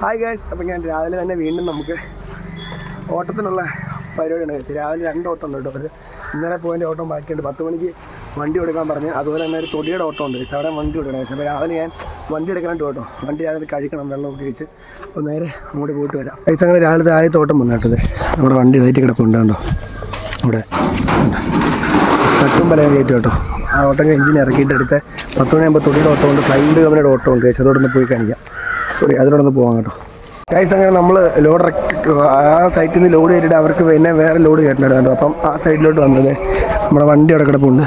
Hi guys അപ്പം ഞാൻ രാവിലെ തന്നെ വീണ്ടും നമുക്ക് ഓട്ടത്തിനുള്ള പരിപാടിയാണ് ഗൈസ് രാവിലെ രണ്ട് ഓട്ടം ഉണ്ട് കേട്ടോ. ഒരു ഇന്നലെ പോയിന്റെ ഓട്ടം ബാക്കിയുണ്ട്. പത്ത് മണിക്ക് വണ്ടി എടുക്കാൻ പറഞ്ഞു. അതുപോലെ തന്നെ ഒരു തൊടിയുടെ ഓട്ടം ഉണ്ട് ഗൈസ് അവിടെ വണ്ടി കൊടുക്കണം ഗൈസ് അപ്പോൾ രാവിലെ ഞാൻ വണ്ടി എടുക്കാനായിട്ട് കേട്ടോ വണ്ടി രാവിലെ കഴിക്കണം വെള്ളമൊക്കെ കഴിച്ച് അപ്പോൾ നേരെ അങ്ങോട്ട് പോയിട്ട് വരാം. ഗൈസ് അങ്ങനെ രാവിലത്തെ ആദ്യത്തെ ഓട്ടം വന്നു നമ്മുടെ വണ്ടി ഇതായിട്ട് കിടപ്പുണ്ട് കണ്ടോ? അവിടെ. തട്ടും പലയും കയറ്റി കേട്ടോ. ആ ഓട്ടം എഞ്ചിൻ ഇറക്കിയിട്ട് എടുത്ത് പത്ത് മണിയാകുമ്പോൾ തൊടിയുടെ ഓട്ടം ഉണ്ട്. ഫ്ലൈൻഡ് കമ്പനിയുടെ ഓട്ടം ഉണ്ട് ഗൈസ് അതോടൊന്ന് പോയി കാണിക്കാം. സോറി അതിനോടൊന്ന് പോകാം കേട്ടോ. ഗൈസ് അങ്ങനെ നമ്മൾ ലോഡ് ആ സൈറ്റിൽ നിന്ന് ലോഡ് കയറ്റിയിട്ട് അവർക്ക് പിന്നെ വേറെ ലോഡ് കയറ്റുന്നുണ്ട് അപ്പം ആ സൈഡിലോട്ട് വന്നത് നമ്മുടെ വണ്ടി അവിടെ കിടപ്പുണ്ട്.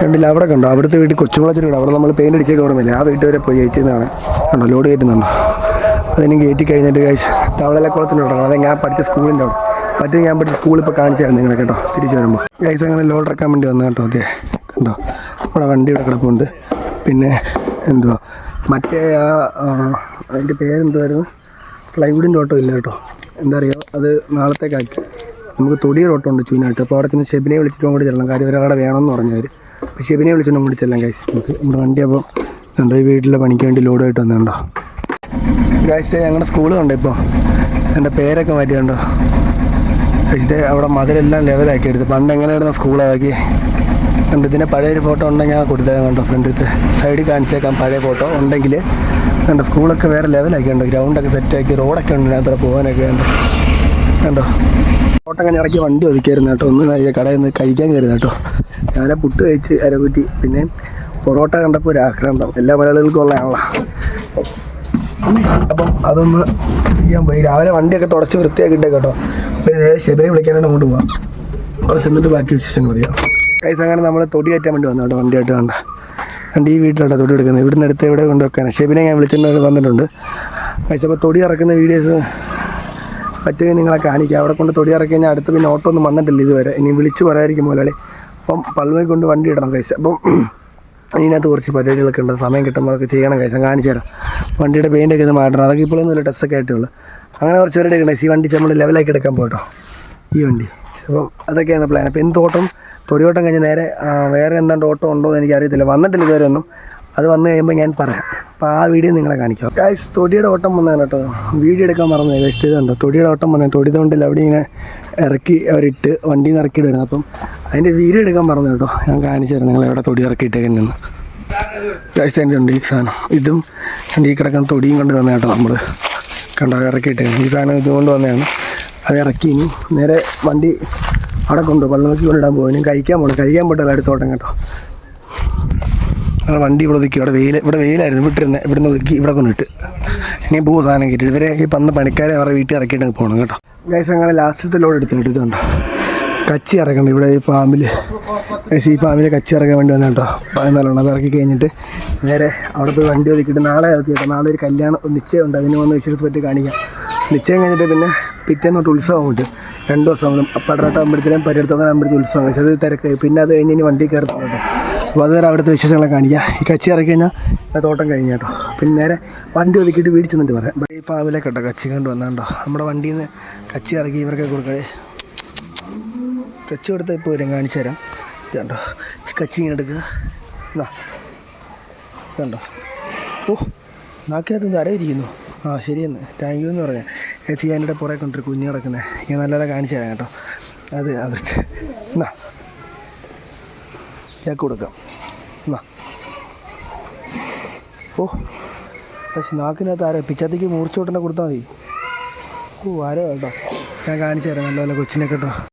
കണ്ടില്ല അവിടെ കണ്ടോ? അവിടുത്തെ വീട്ടിൽ കൊച്ചുകുളത്തിൽ കിടക്കും അവിടെ നമ്മൾ പെയിന്റ് അടിച്ചേക്ക് ഓർമ്മയില്ല? ആ വീട്ടിൽ വരെ പോയി ജയിച്ചതാണ് കണ്ടോ ലോഡ് കയറ്റുന്നുണ്ടോ അതിനും കയറ്റി കഴിഞ്ഞിട്ട് ഗൈസ് തവളലക്കുളത്തിന്റെ അവിടെ അതെ ഞാൻ പഠിച്ച സ്കൂളിന്റെ അവിടെ. മറ്റേ ഞാൻ പഠിച്ച സ്കൂളിൽ ഇപ്പോൾ കാണിച്ചായിരുന്നു നിങ്ങളെ കേട്ടോ. തിരിച്ചു വരുമ്പോൾ ഗൈസ് അങ്ങനെ ലോഡ് ഇറക്കാൻ വേണ്ടി വന്നു കേട്ടോ. അതെ കണ്ടോ? നമ്മുടെ വണ്ടി ഇവിടെ കിടപ്പുണ്ട്. പിന്നെ എന്തുവാ? മറ്റേ ആ, അതിന്റെ പേരെന്തുമായിരുന്നു പ്ലൈവുഡിന്റെ ഓട്ടോ ഇല്ല കേട്ടോ. എന്താ പറയുക അത് നാളത്തേക്കാക്കി. നമുക്ക് തൊടിയൊരു ഓട്ടോ ഉണ്ട് ചൂനായിട്ട് അപ്പോൾ അവിടെ ചെന്ന് ഷെബിനെ വിളിച്ചിട്ട് അങ്ങോട്ട് ചെല്ലണം. കാര്യം ഒരാളെ വേണമെന്ന് പറഞ്ഞവർ അപ്പോൾ ഷെബിനെ വിളിച്ചിട്ട് അങ്ങോട്ട് ചെല്ലാം ഗൈസ് നമുക്ക് നമ്മുടെ വണ്ടി അപ്പോൾ ഉണ്ടോ ഈ വീട്ടിലെ പണിക്ക് വേണ്ടി ലോഡായിട്ട് വന്നുണ്ടോ ഗൈസ് ഞങ്ങളുടെ സ്കൂളും ഉണ്ട് ഇപ്പോൾ? എന്റെ പേരൊക്കെ മാറ്റിയുണ്ടോ ഇത് അവിടെ മതിലെല്ലാം ലെവലാക്കി എടുത്ത്. പണ്ട് എങ്ങനെയായിരുന്നു സ്കൂളാക്കി കണ്ട് ഇതിന്റെ പഴയൊരു ഫോട്ടോ ഉണ്ടെങ്കിൽ ഞാൻ കൊടുത്തേക്കാം കണ്ടോ ഫ്രണ്ടിലത്തെ സൈഡിൽ കാണിച്ചേക്കാം പഴയ ഫോട്ടോ ഉണ്ടെങ്കിൽ കണ്ടോ സ്കൂളൊക്കെ വേറെ ലെവലാക്കി കണ്ടോ ഗ്രൗണ്ടൊക്കെ സെറ്റാക്കി റോഡൊക്കെ ഉണ്ട് ഇതിനകത്ത് പോകാനൊക്കെ കണ്ടോ. റോട്ടൊക്കെ ഞാൻ ഇടയ്ക്ക് വണ്ടി ഒതുക്കിയായിരുന്നു കേട്ടോ. ഒന്ന് കടയിൽ നിന്ന് കഴിക്കാൻ കയറുന്നു കേട്ടോ. ഞാനെ പുട്ട് കഴിച്ച് അരകുറ്റി പിന്നെ പൊറോട്ട കണ്ടപ്പോൾ ഒരു ആക്രാന്തം. എല്ലാ മലയാളികൾക്കും ഉള്ളതാണല്ലോ. അപ്പം അതൊന്ന് ഞാൻ പോയി. രാവിലെ വണ്ടിയൊക്കെ തുടച്ച് വൃത്തിയാക്കിയിട്ടേ കേട്ടോ. പിന്നെ നേരെ ശബരി വിളിക്കാനായിട്ട് അങ്ങോട്ട് പോവാം. അവിടെ ചെന്നിട്ട് ബാക്കി വിശേഷം അറിയാം കൈസ് അങ്ങനെ നമ്മൾ തൊടി കയറ്റാൻ വേണ്ടി വന്നു കേട്ടോ വണ്ടിയായിട്ട് കണ്ട. വണ്ടി ഈ വീട്ടിലാണ് തൊടി എടുക്കുന്നത് ഇവിടുന്ന് എടുത്ത് ഇവിടെ കൊണ്ടുവെക്കാൻ ഷെബിനെ ഞാൻ വിളിച്ചിട്ട് വന്നിട്ടുണ്ട്. അപ്പോൾ തൊടി ഇറക്കുന്ന വീഡിയോസ് പറ്റുമെങ്കിൽ നിങ്ങളെ കാണിക്കാം. അവിടെ കൊണ്ട് തൊടി ഇറക്കി കഴിഞ്ഞാൽ അടുത്ത് പിന്നെ ഓട്ടോ ഒന്നും വന്നിട്ടില്ല ഇതുവരെ. ഇനി വിളിച്ച് പറയായിരിക്കും മുതലാളി. അപ്പം പള്ളുമായി കൊണ്ട് വണ്ടി ഇടണം കൈസ് അപ്പം ഇതിനകത്ത് കുറച്ച് പരിപാടികളൊക്കെ ഉണ്ട്. സമയം കിട്ടുമ്പോൾ അതൊക്കെ ചെയ്യണം കൈസ് കാണിച്ചു തരാം. വണ്ടിയുടെ പെയിന്റൊക്കെ ഇത് മാറ്റണം. അതൊക്കെ ഇപ്പോഴൊന്നും ഒരു ടെസ്റ്റൊക്കെ ആയിട്ടുള്ളൂ. അങ്ങനെ കുറച്ച് പേരുടെ ഉണ്ട് ഈ വണ്ടി നമ്മൾ ലെവലാക്കി എടുക്കാൻ പോട്ടോ ഈ വണ്ടി. അപ്പം അതൊക്കെയാണ് പ്ലാൻ അപ്പോൾ എന്ത് ഓട്ടം? തൊടിയോട്ടം കഴിഞ്ഞ് നേരെ വേറെ എന്താണ്ട് ഓട്ടം ഉണ്ടോ എന്ന് എനിക്കറിയത്തില്ല. വന്നിട്ടില്ല ഇതുവരെ ഒന്നും. അത് വന്നു കഴിയുമ്പോൾ ഞാൻ പറയാം. അപ്പോൾ ആ വീഡിയോ നിങ്ങളെ കാണിക്കാം. ഗൈസ് തൊടിയുടെ ഓട്ടം വന്നതാണ് കേട്ടോ. വീഡിയോ എടുക്കാൻ മറന്നു. ഗൈസ് ഇതുണ്ടോ തൊടിയുടെ ഓട്ടം വന്നത് തൊണ്ടിൽ അവിടെ ഇങ്ങനെ ഇറക്കി അവരിട്ട് വണ്ടിയിൽ നിന്ന് ഇറക്കി ഇടുന്നത് അപ്പം അതിന്റെ വീഡിയോ എടുക്കാൻ പറഞ്ഞു കേട്ടോ. ഞാൻ കാണിച്ചു തരാം നിങ്ങൾ എവിടെ തൊടി ഇറക്കിയിട്ടേക്കാൻ നിന്ന് ഗൈസ് എന്റെ ഉണ്ട് ഈ സാധനം. ഇതും എന്റെ ഈ കിടക്കുന്ന തൊടിയും കൊണ്ട് വന്ന കേട്ടോ നമ്മൾ കണ്ടോ? ഇറക്കിയിട്ടേക്കാൻ ഈ സാധനം ഇതുകൊണ്ട് വന്നതാണ്. അത് ഇറക്കി. ഇനി നേരെ വണ്ടി അവിടെ കൊണ്ടു പള്ളമൊക്കെ കൊണ്ടിടാൻ പോകും കഴിക്കാൻ പോകണം കഴിക്കാൻ പോയിട്ട് അടുത്തോട്ടം കേട്ടോ. വണ്ടി ഇവിടെ ഒതുക്കി ഇവിടെ വെയിൽ ഇവിടെ വെയിലായിരുന്നു. വിട്ടിരുന്നത് ഇവിടെ നിന്ന് ഒതുക്കി ഇവിടെ കൊണ്ടിട്ട് ഇനി പോകും സാധനം കിട്ടി. ഇവരെ ഈ പന്ന പണിക്കാരെ അവരുടെ വീട്ടിൽ ഇറക്കിയിട്ട് പോകണം കേട്ടോ. ഗൈസ് അങ്ങനെ ലാസ്റ്റത്തെ ലോഡ് എടുത്ത് കേട്ടോ. ഇതുണ്ടോ? കച്ചി ഇറക്കണം. ഇവിടെ ഈ ഫാമിൽ ഈ ഫാമിൽ കച്ചി ഇറക്കാൻ വേണ്ടി വന്നു കേട്ടോ. പതിനാലാണ്. അത് ഇറക്കി കഴിഞ്ഞിട്ട് നേരെ അവിടെ പോയി വണ്ടി ഒതുക്കിയിട്ട് നാളെ ഇറക്കി കേട്ടോ. നാളെ ഒരു കല്യാണം നിശ്ചയം ഉണ്ട് അതിന് വന്ന് വിശ്വസിച്ച് പറ്റി കാണിക്കാം. നിശ്ചയം കഴിഞ്ഞിട്ട് പിന്നെ പിറ്റേന്ന് തൊട്ട് ഉത്സവം അങ്ങോട്ട് രണ്ട് ദിവസം പടരത്ത അമ്പലത്തിലും പരിയർത്തോക്കാൻ അമ്പലത്തിൽ ഉത്സവം പക്ഷേ അത് പിന്നെ അത് കഴിഞ്ഞ് വണ്ടി കയറുന്നുണ്ട് അപ്പോൾ അതുവരെ അവിടുത്തെ വിശേഷങ്ങളെ കാണിക്കാം. ഈ കച്ചി ഇറക്കി കഴിഞ്ഞാൽ തോട്ടം കഴിഞ്ഞ കേട്ടോ. പിന്നെ നേരെ വണ്ടി ഒതുക്കിയിട്ട് വീടിച്ചെന്നിട്ട് പറയാം. ഈ പാവിലെ കേട്ടോ കച്ചി കണ്ട് വന്നാണ്ടോ. നമ്മുടെ വണ്ടിയിൽ നിന്ന് കച്ചി ഇറക്കി ഇവർക്ക് കൊടുക്കണേ കച്ചി കൊടുത്താൽ ഇപ്പോൾ വരും. കാണിച്ചു തരാം. കണ്ടോ കച്ചി ഇങ്ങനെ എടുക്കുക. എന്നാ കണ്ടോ ഓ നാക്കിനകത്ത് നിന്ന് അരയിരിക്കുന്നു ആ ശരിയെന്ന്. താങ്ക് യു എന്ന് പറഞ്ഞാൽ എത്തി ഞാനിവിടെ പുറകെ കൊണ്ടൊരു കുഞ്ഞ് കിടക്കുന്നത് ഞാൻ നല്ലപോലെ കാണിച്ചു തരാം കേട്ടോ. അത് അവർക്ക് എന്നാ ഞാൻ കൊടുക്കാം. എന്നാ ഓ. പക്ഷെ നാക്കിനകത്ത് ആരോ പിച്ചത്തേക്ക് മൂർച്ചോട്ടനെ കൊടുത്താൽ മതി. ഓ ആരോ കേട്ടോ. ഞാൻ കാണിച്ചു തരാം നല്ലപോലെ കൊച്ചിനെ കേട്ടോ.